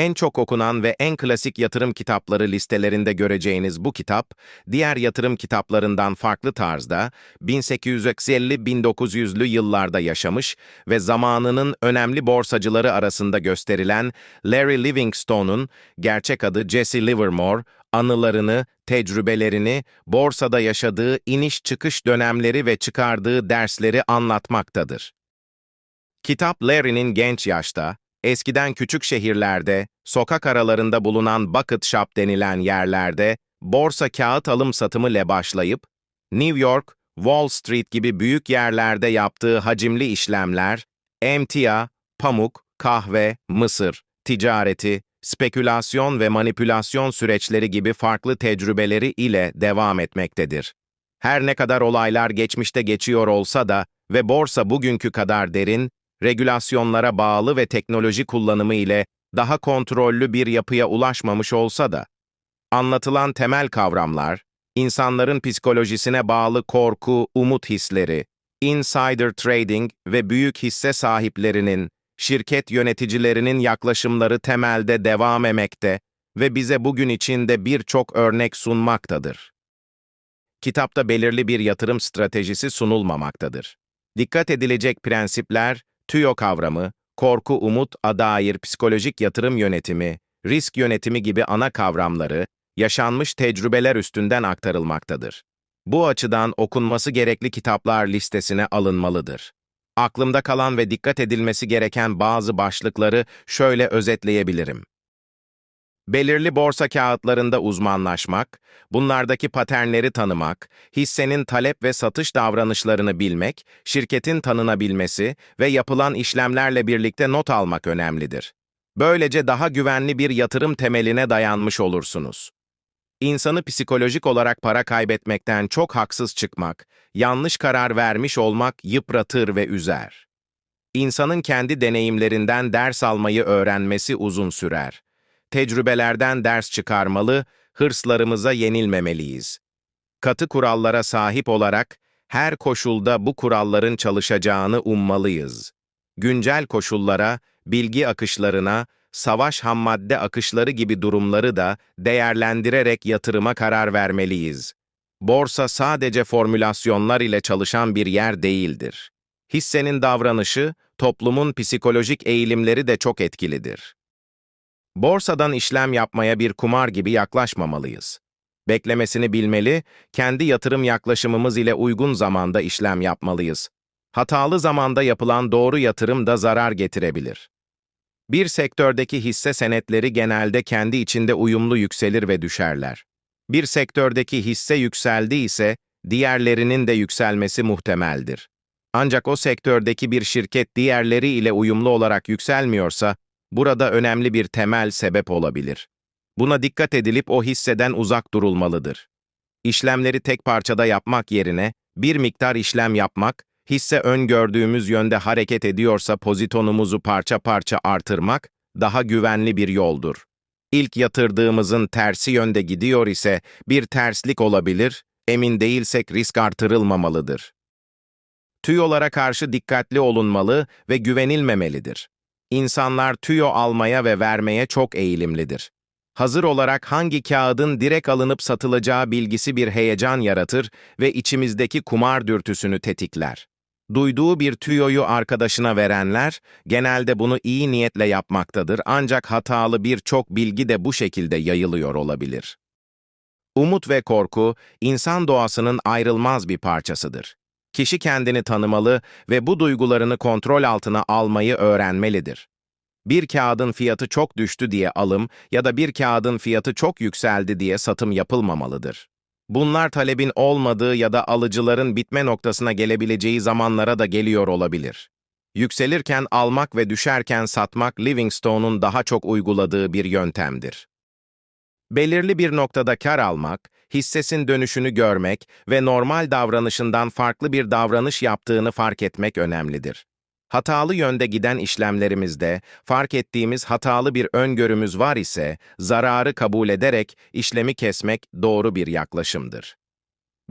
En çok okunan ve en klasik yatırım kitapları listelerinde göreceğiniz bu kitap, diğer yatırım kitaplarından farklı tarzda 1850-1900'lü yıllarda yaşamış ve zamanının önemli borsacıları arasında gösterilen Larry Livingstone'un, gerçek adı Jesse Livermore, anılarını, tecrübelerini, borsada yaşadığı iniş çıkış dönemleri ve çıkardığı dersleri anlatmaktadır. Kitap Larry'nin genç yaşta, eskiden küçük şehirlerde, sokak aralarında bulunan bucket shop denilen yerlerde, borsa kağıt alım satımı ile başlayıp, New York, Wall Street gibi büyük yerlerde yaptığı hacimli işlemler, emtia, pamuk, kahve, mısır, ticareti, spekülasyon ve manipülasyon süreçleri gibi farklı tecrübeleri ile devam etmektedir. Her ne kadar olaylar geçmişte geçiyor olsa da ve borsa bugünkü kadar derin, regülasyonlara bağlı ve teknoloji kullanımı ile daha kontrollü bir yapıya ulaşmamış olsa da, anlatılan temel kavramlar, insanların psikolojisine bağlı korku, umut hisleri, insider trading ve büyük hisse sahiplerinin, şirket yöneticilerinin yaklaşımları temelde devam emekte ve bize bugün içinde birçok örnek sunmaktadır. Kitapta belirli bir yatırım stratejisi sunulmamaktadır. Dikkat edilecek prensipler, TÜYO kavramı, korku, umut, dair psikolojik yatırım yönetimi, risk yönetimi gibi ana kavramları, yaşanmış tecrübeler üstünden aktarılmaktadır. Bu açıdan okunması gerekli kitaplar listesine alınmalıdır. Aklımda kalan ve dikkat edilmesi gereken bazı başlıkları şöyle özetleyebilirim. Belirli borsa kağıtlarında uzmanlaşmak, bunlardaki paternleri tanımak, hissenin talep ve satış davranışlarını bilmek, şirketin tanınabilmesi ve yapılan işlemlerle birlikte not almak önemlidir. Böylece daha güvenli bir yatırım temeline dayanmış olursunuz. İnsanı psikolojik olarak para kaybetmekten çok haksız çıkmak, yanlış karar vermiş olmak yıpratır ve üzer. İnsanın kendi deneyimlerinden ders almayı öğrenmesi uzun sürer. Tecrübelerden ders çıkarmalı, hırslarımıza yenilmemeliyiz. Katı kurallara sahip olarak her koşulda bu kuralların çalışacağını ummalıyız. Güncel koşullara, bilgi akışlarına, savaş hammadde akışları gibi durumları da değerlendirerek yatırıma karar vermeliyiz. Borsa sadece formülasyonlar ile çalışan bir yer değildir. Hissenin davranışı, toplumun psikolojik eğilimleri de çok etkilidir. Borsadan işlem yapmaya bir kumar gibi yaklaşmamalıyız. Beklemesini bilmeli, kendi yatırım yaklaşımımız ile uygun zamanda işlem yapmalıyız. Hatalı zamanda yapılan doğru yatırım da zarar getirebilir. Bir sektördeki hisse senetleri genelde kendi içinde uyumlu yükselir ve düşerler. Bir sektördeki hisse yükseldi ise diğerlerinin de yükselmesi muhtemeldir. Ancak o sektördeki bir şirket diğerleri ile uyumlu olarak yükselmiyorsa, burada önemli bir temel sebep olabilir. Buna dikkat edilip o hisseden uzak durulmalıdır. İşlemleri tek parçada yapmak yerine bir miktar işlem yapmak, hisse öngördüğümüz yönde hareket ediyorsa pozitonumuzu parça parça artırmak daha güvenli bir yoldur. İlk yatırdığımızın tersi yönde gidiyor ise bir terslik olabilir, emin değilsek risk artırılmamalıdır. Tüyolara karşı dikkatli olunmalı ve güvenilmemelidir. İnsanlar tüyo almaya ve vermeye çok eğilimlidir. Hazır olarak hangi kağıdın direkt alınıp satılacağı bilgisi bir heyecan yaratır ve içimizdeki kumar dürtüsünü tetikler. Duyduğu bir tüyoyu arkadaşına verenler, genelde bunu iyi niyetle yapmaktadır ancak hatalı birçok bilgi de bu şekilde yayılıyor olabilir. Umut ve korku, insan doğasının ayrılmaz bir parçasıdır. Kişi kendini tanımalı ve bu duygularını kontrol altına almayı öğrenmelidir. Bir kağıdın fiyatı çok düştü diye alım ya da bir kağıdın fiyatı çok yükseldi diye satım yapılmamalıdır. Bunlar talebin olmadığı ya da alıcıların bitme noktasına gelebileceği zamanlara da geliyor olabilir. Yükselirken almak ve düşerken satmak Livingstone'un daha çok uyguladığı bir yöntemdir. Belirli bir noktada kar almak, hissesin dönüşünü görmek ve normal davranışından farklı bir davranış yaptığını fark etmek önemlidir. Hatalı yönde giden işlemlerimizde fark ettiğimiz hatalı bir öngörümüz var ise zararı kabul ederek işlemi kesmek doğru bir yaklaşımdır.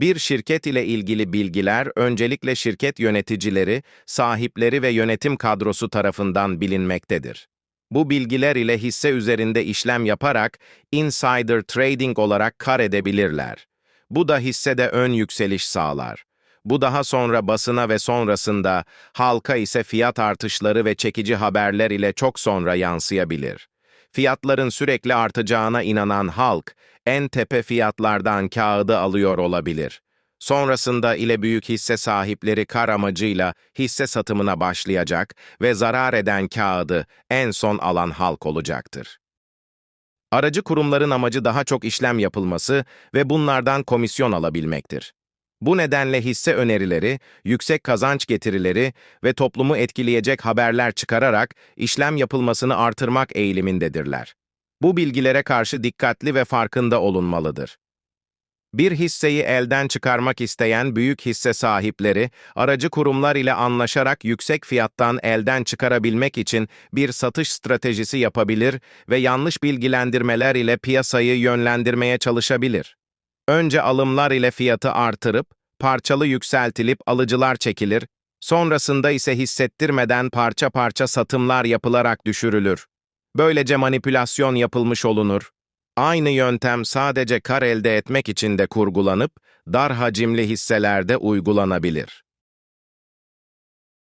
Bir şirket ile ilgili bilgiler öncelikle şirket yöneticileri, sahipleri ve yönetim kadrosu tarafından bilinmektedir. Bu bilgiler ile hisse üzerinde işlem yaparak insider trading olarak kar edebilirler. Bu da hissede ön yükseliş sağlar. Bu daha sonra basına ve sonrasında halka ise fiyat artışları ve çekici haberler ile çok sonra yansıyabilir. Fiyatların sürekli artacağına inanan halk, en tepe fiyatlardan kağıdı alıyor olabilir. Sonrasında ile büyük hisse sahipleri kar amacıyla hisse satımına başlayacak ve zarar eden kağıdı en son alan halk olacaktır. Aracı kurumların amacı daha çok işlem yapılması ve bunlardan komisyon alabilmektir. Bu nedenle hisse önerileri, yüksek kazanç getirileri ve toplumu etkileyecek haberler çıkararak işlem yapılmasını artırmak eğilimindedirler. Bu bilgilere karşı dikkatli ve farkında olunmalıdır. Bir hisseyi elden çıkarmak isteyen büyük hisse sahipleri, aracı kurumlar ile anlaşarak yüksek fiyattan elden çıkarabilmek için bir satış stratejisi yapabilir ve yanlış bilgilendirmeler ile piyasayı yönlendirmeye çalışabilir. Önce alımlar ile fiyatı artırıp, parçalı yükseltilip alıcılar çekilir, sonrasında ise hissettirmeden parça parça satımlar yapılarak düşürülür. Böylece manipülasyon yapılmış olunur. Aynı yöntem sadece kar elde etmek için de kurgulanıp, dar hacimli hisselerde uygulanabilir.